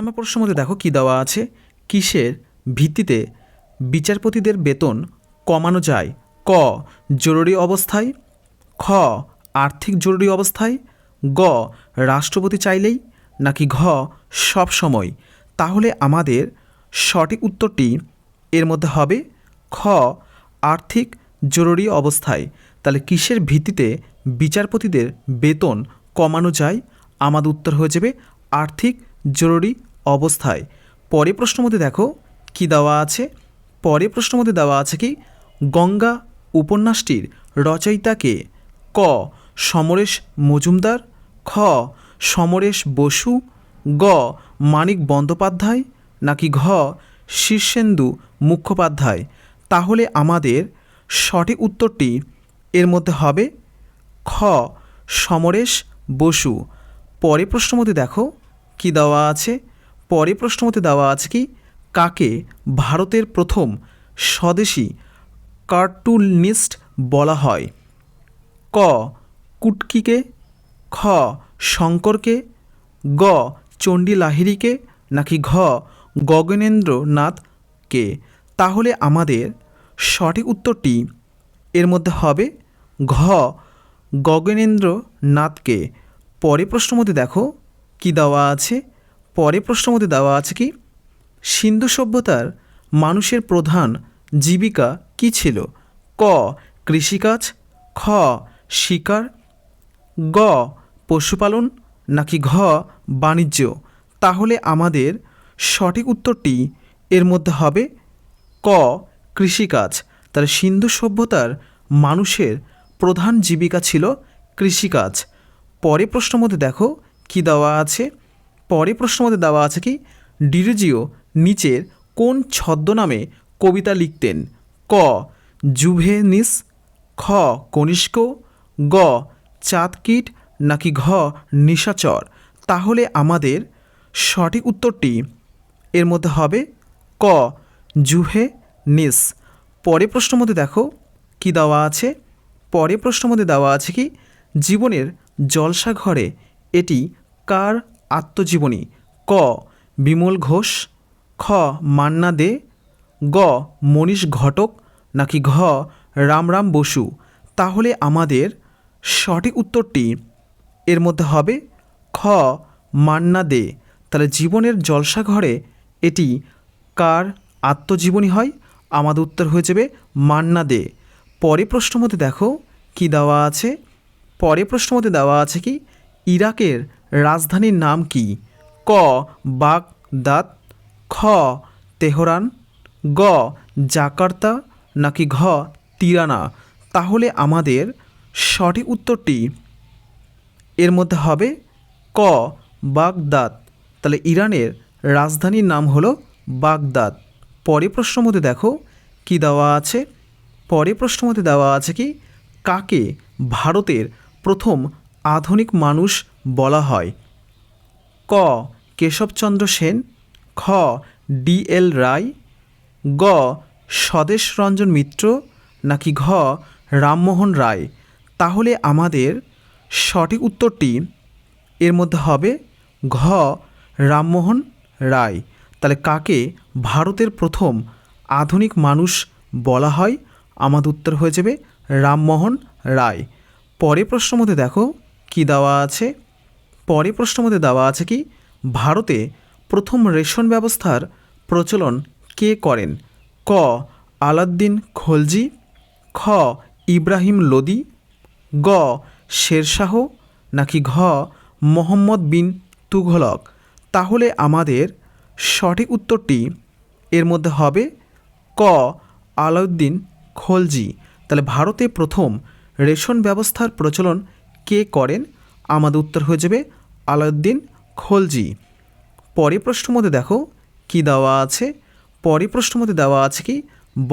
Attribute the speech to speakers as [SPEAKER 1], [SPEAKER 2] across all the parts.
[SPEAKER 1] নম্বর প্রশ্নের মধ্যে দেখো কী দেওয়া আছে? কিসের ভিত্তিতে বিচারপতিদের বেতন কমানো যায়? ক, জরুরি অবস্থায়। খ, আর্থিক জরুরি অবস্থায়। গ, রাষ্ট্রপতি চাইলেই নাকি ঘ, সব সময়। তাহলে আমাদের সঠিক উত্তরটি এর মধ্যে হবে খ, আর্থিক জরুরি অবস্থায়। তাহলে কিসের ভিত্তিতে বিচারপতিদের বেতন কমানো যায়? আমাদের উত্তর হয়ে যাবে আর্থিক জরুরি অবস্থায়। পরে প্রশ্ন মধ্যে দেখো, কি দেওয়া আছে? পরে প্রশ্ন মধ্যে দেওয়া আছে কি, গঙ্গা উপন্যাসটির রচয়িতাকে ক? সমরেশ মজুমদার। খ, সমরেশ বসু। গ, মানিক বন্দ্যোপাধ্যায়। নাকি ঘ, শীর্ষেন্দু মুখোপাধ্যায়। তাহলে আমাদের সঠিক উত্তরটি এর মধ্যে হবে, খ, সমরেশ বসু। পরে প্রশ্ন মধ্যে দেখো, কি দেওয়া আছে? পরে প্রশ্ন মধ্যে দেওয়া আছে কি, কাকে ভারতের প্রথম স্বদেশী কার্টুনিস্ট বলা হয়? ক, কুটকিকে, খ, শঙ্করকে, গ চণ্ডী লাহিড়িকে নাকি ঘ, গগনেন্দ্রনাথকে? তাহলে আমাদের সঠিক উত্তরটি এর মধ্যে হবে ঘ, গগনেন্দ্রনাথকে। পরে প্রশ্ন মধ্যে দেখো কি দেওয়া আছে? পরে প্রশ্ন মধ্যে দেওয়া আছে কি, সিন্ধু সভ্যতার মানুষের প্রধান জীবিকা কি ছিল? ক, কৃষিকাজ, খ, শিকার, গ, পশুপালন, নাকি ঘ, বাণিজ্য? তাহলে আমাদের সঠিক উত্তরটি এর মধ্যে হবে ক, কৃষিকাজ। তাহলে সিন্ধু সভ্যতার মানুষের প্রধান জীবিকা ছিল কৃষিকাজ। পরে প্রশ্ন মধ্যে দেখো কি দেওয়া আছে? পরে প্রশ্ন মধ্যে দেওয়া আছে কি? ডিরোজিও নিচের কোন ছদ্মনামে কবিতা লিখতেন? ক, জুভেনিস, খ, কনিষ্ক, গ, চাঁদকীট, নাকি ঘ, নিশাচর? তাহলে আমাদের সঠিক উত্তরটি এর মধ্যে হবে ক জুহে নিস পরে প্রশ্ন মধ্যে দেখো কি দেওয়া আছে? পরে প্রশ্ন মধ্যে দেওয়া আছে কি? জীবনের জলসা ঘরে এটি কার আত্মজীবনী। ক, বিমল ঘোষ। খ, মান্না দে। গ, মনীষ ঘটক, নাকি ঘ রামরাম বসু। তাহলে আমাদের সঠিক উত্তরটি এর মধ্যে হবে খ, মান্না দে। তাহলে জীবনের জলসা ঘরে এটি কার আত্মজীবনী হয়? আমাদের উত্তর হয়ে যাবে মান্না দে। পরে প্রশ্ন মধ্যে দেখো কি দেওয়া আছে? পরে প্রশ্ন মধ্যে দেওয়া আছে কি? ইরাকের রাজধানীর নাম কি? ক. বাগদাদ, খ. তেহরান, গ. জাকার্তা, নাকি ঘ. তিরানা? তাহলে আমাদের সঠিক উত্তরটি এর মধ্যে হবে ক. বাগদাদ। তাহলে ইরানের রাজধানীর নাম হলো বাগদাদ। পরে প্রশ্ন মধ্যে দেখো কি দেওয়া আছে। পরে প্রশ্ন মধ্যে দেওয়া আছে কি কাকে ভারতের প্রথম আধুনিক মানুষ বলা হয়। ক, কেশবচন্দ্র সেন। খ, ডি এল রায়। গ, স্বদেশ রঞ্জন মিত্র। নাকি ঘ, রামমোহন রায়। তাহলে আমাদের সঠিক উত্তরটি এর মধ্যে হবে ঘ, রামমোহন রায়। তাহলে কাকে ভারতের প্রথম আধুনিক মানুষ বলা হয়? আমাদের উত্তর হয়ে যাবে রামমোহন রায়। পরে প্রশ্ন মধ্যে দেখো। কি দেওয়া আছে? পরে প্রশ্ন মধ্যে দেওয়া আছে কি, ভারতে প্রথম রেশন ব্যবস্থার প্রচলন কে করেন? ক আলাদ্দিন খলজি, খ, ইব্রাহিম লোদি, গ, শেরশাহ, নাকি ঘ, মোহাম্মদ বিন তুঘলক? তাহলে আমাদের সঠিক উত্তরটি এর মধ্যে হবে ক, আলাউদ্দিন খলজি। তাহলে ভারতে প্রথম রেশন ব্যবস্থার প্রচলন কে করেন? আমাদের উত্তর হয়ে যাবে আলাউদ্দিন খলজি। পরে প্রশ্ন মধ্যে দেখো, কি দেওয়া আছে? পরে প্রশ্ন মধ্যে দেওয়া আছে কি,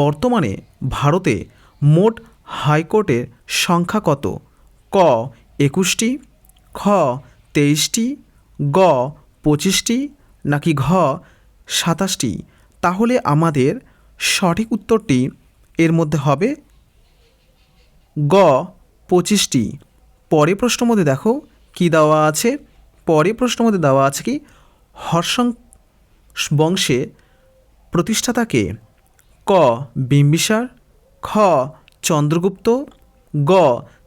[SPEAKER 1] বর্তমানে ভারতে মোট হাইকোর্টের সংখ্যা কত? ক, একুশটি, খ, তেইশটি, গ, পঁচিশটি, নাকি ঘ, সাতাশটি? তাহলে আমাদের সঠিক উত্তরটি এর মধ্যে হবে গ, পঁচিশটি। পরে প্রশ্ন মধ্যে দেখো, কি দেওয়া আছে? পরে প্রশ্ন মধ্যে দেওয়া আছে কি, হর্ষং বংশে প্রতিষ্ঠাতাকে ক? বিম্বিসার, খ, চন্দ্রগুপ্ত, গ,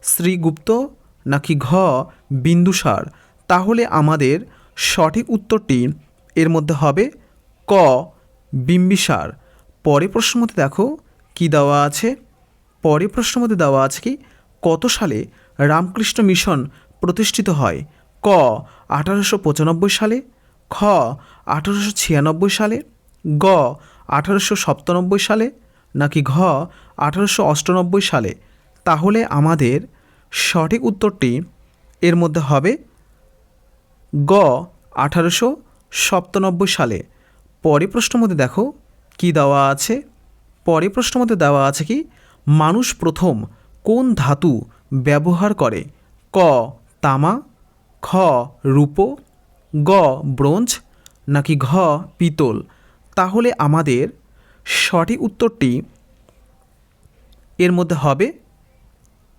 [SPEAKER 1] শ্রীগুপ্ত, নাকি ঘ, বিন্দুসার? তাহলে আমাদের সঠিক উত্তরটি এর মধ্যে হবে ক, বিম্বিসার। পরে প্রশ্ন মধ্যে দেখো, কি দেওয়া আছে? পরে প্রশ্ন মধ্যে দেওয়া আছে কি, কত সালে রামকৃষ্ণ মিশন প্রতিষ্ঠিত হয়। ক, আঠারোশো পঁচানব্বই সালে। খ, আঠারোশো ছিয়ানব্বই সালে। গ, আঠারোশো সালে। নাকি ঘ, আঠারোশো অষ্টানব্বই সালে। তাহলে আমাদের সঠিক উত্তরটি এর মধ্যে হবে গ, আঠারোশো সপ্তানব্বই সালে। পরে প্রশ্ন মধ্যে দেখো, কি দেওয়া আছে? পরে প্রশ্ন মধ্যে দেওয়া আছে কি, মানুষ প্রথম কোন ধাতু ব্যবহার করে। ক, তামা, খ, রূপো, গ, ব্রোঞ্জ, নাকি ঘ, পিতল। তাহলে আমাদের সঠিক উত্তরটি এর মধ্যে হবে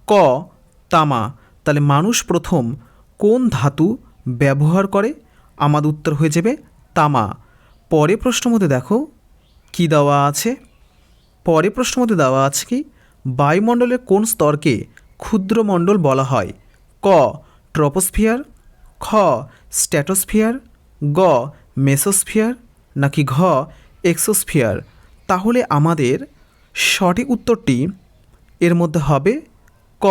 [SPEAKER 1] ক, তামা। তাহলে মানুষ প্রথম কোন ধাতু ব্যবহার করে? আমাদের উত্তর হয়ে যাবে তামা। পরে প্রশ্ন মধ্যে দেখো, কি দেওয়া আছে? পরে প্রশ্ন মধ্যে দেওয়া আছে কি? বায়ুমণ্ডলের কোন স্তরকে ক্ষুদ্রমণ্ডল বলা হয়। ক, ট্রপোস্ফিয়ার, খ, স্ট্যাটোস্ফিয়ার, গ, মেসোস্ফিয়ার নাকি ঘ, এক্সোস্ফিয়ার। তাহলে আমাদের সঠিক উত্তরটি এর মধ্যে হবে ক,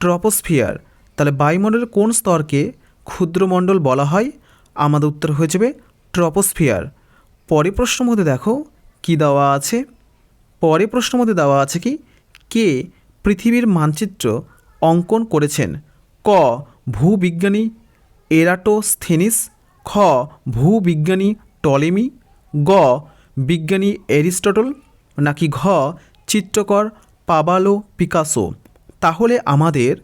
[SPEAKER 1] ট্রপোস্ফিয়ার। তাহলে বায়ুমণ্ডলের কোন স্তরকে ক্ষুদ্রমণ্ডল বলা হয়? আমাদের উত্তর হয়ে যাবে ট্রপোস্ফিয়ার। পরে প্রশ্ন মধ্যে দেখো কি দেওয়া আছে? পরে প্রশ্ন মধ্যে দেওয়া আছে কি? কে পৃথিবীর মানচিত্র অঙ্কন করেছেন। ক, ভূবিজ্ঞানী এরাটোস্থেনিস। খ, ভূবিজ্ঞানী টলেমি। গ, বিজ্ঞানী এরিস্টটল। নাকি ঘ, চিত্রকর পাবালো পিকাসো। তাহলে আমাদের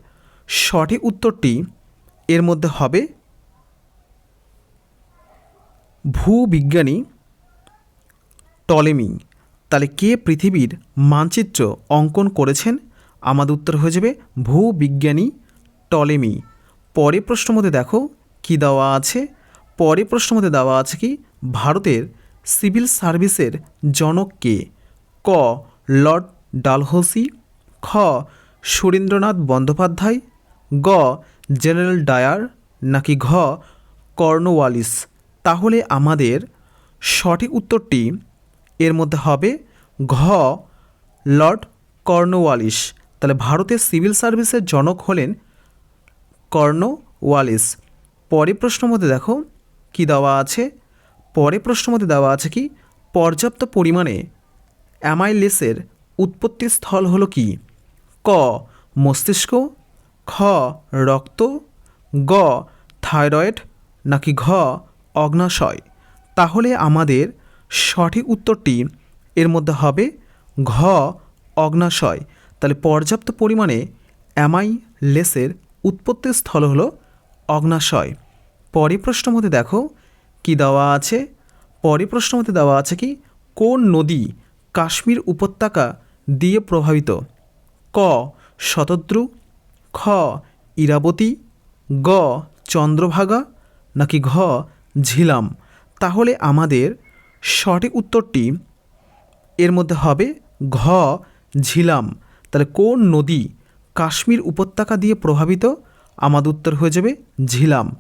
[SPEAKER 1] সঠিক উত্তরটি এর মধ্যে হবে ভূবিজ্ঞানী টলেমি। তাহলে কে পৃথিবীর মানচিত্র অঙ্কন করেছেন? আমাদের উত্তর হয়ে যাবে ভূবিজ্ঞানী টলেমি। পরে প্রশ্ন মধ্যে দেখো কি দেওয়া আছে? পরে প্রশ্ন মধ্যে দেওয়া আছে কি ভারতের সিভিল সার্ভিসের জনক কে? ক লর্ড ডালহৌসি। খ সুরেন্দ্রনাথ বন্দ্যোপাধ্যায়। গ জেনারেল ডায়ার নাকি ঘ কর্নওয়ালিস? তাহলে আমাদের সঠিক উত্তরটি এর মধ্যে হবে ঘ লর্ড কর্নওয়ালিস। তাহলে ভারতের সিভিল সার্ভিসের জনক হলেন কর্ণ ওয়ালিস। পরে প্রশ্ন মধ্যে দেখো, কি দেওয়া আছে? পরে প্রশ্ন মধ্যে দেওয়া আছে কি, পর্যাপ্ত পরিমাণে অ্যামাইলেসের উৎপত্তি স্থল হলো কি? ক, মস্তিষ্ক, খ, রক্ত, গ, থাইরয়েড, নাকি ঘ, অগ্নাশয়? তাহলে আমাদের সঠিক উত্তরটি এর মধ্যে হবে ঘ, অগ্নাশয়। তাহলে পর্যাপ্ত পরিমাণে অ্যামাইলেসের উৎপত্তির স্থল হলো অগ্নাশয়। পরে প্রশ্ন মধ্যে দেখো কি দেওয়া আছে? পরে প্রশ্ন মধ্যে দেওয়া আছে কি কোন নদী কাশ্মীর উপত্যকা দিয়ে প্রভাবিত? ক শতদ্রু, খ ইরাবতী, গ চন্দ্রভাগা নাকি ঘ ঝিলাম? তাহলে আমাদের সঠিক উত্তরটি এর মধ্যে হবে ঘ ঝিলাম। তাহলে কোন নদী কাশ্মীর উপত্যকা দিয়ে প্রভাবিত? আমাদের উত্তর হয়ে যাবে ঝিলাম।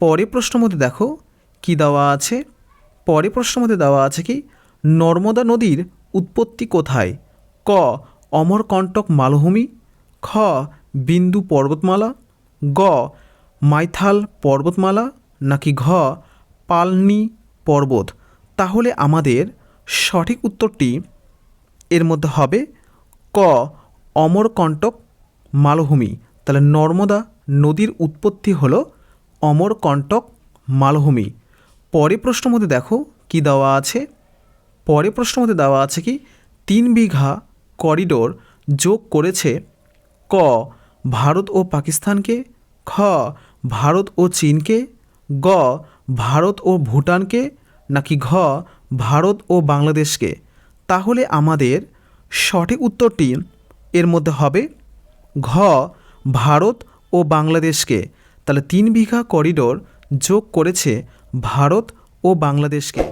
[SPEAKER 1] পরে প্রশ্ন মধ্যে দেখো, কি দেওয়া আছে? পরে প্রশ্ন মধ্যে দেওয়া আছে কি, নর্মদা নদীর উৎপত্তি কোথায়? ক, অমরকণ্টক মালভূমি। খ, বিন্দু পর্বতমালা। গ, মাইথাল পর্বতমালা। নাকি ঘ, পালনি পর্বত। তাহলে আমাদের সঠিক উত্তরটি এর মধ্যে হবে ক অমরকণ্টক মালভূমি। তাহলে নর্মদা নদীর উৎপত্তি হলো অমরকণ্টক মালভূমি। পরে প্রশ্ন মধ্যে দেখো কি দেওয়া আছে? পরে প্রশ্ন মধ্যে দেওয়া আছে কি তিন বিঘা করিডোর যোগ করেছে ক, ভারত ও পাকিস্তানকে, খ, ভারত ও চীনকে, গ, ভারত ও ভুটানকে, নাকি ঘ, ভারত ও বাংলাদেশকে। তাহলে আমাদের সঠিক উত্তরটি এর মধ্যে হবে ঘ, ভারত ও বাংলাদেশকে। তাহলে তিন বিঘা করিডোর যোগ করেছে ভারত ও বাংলাদেশকে।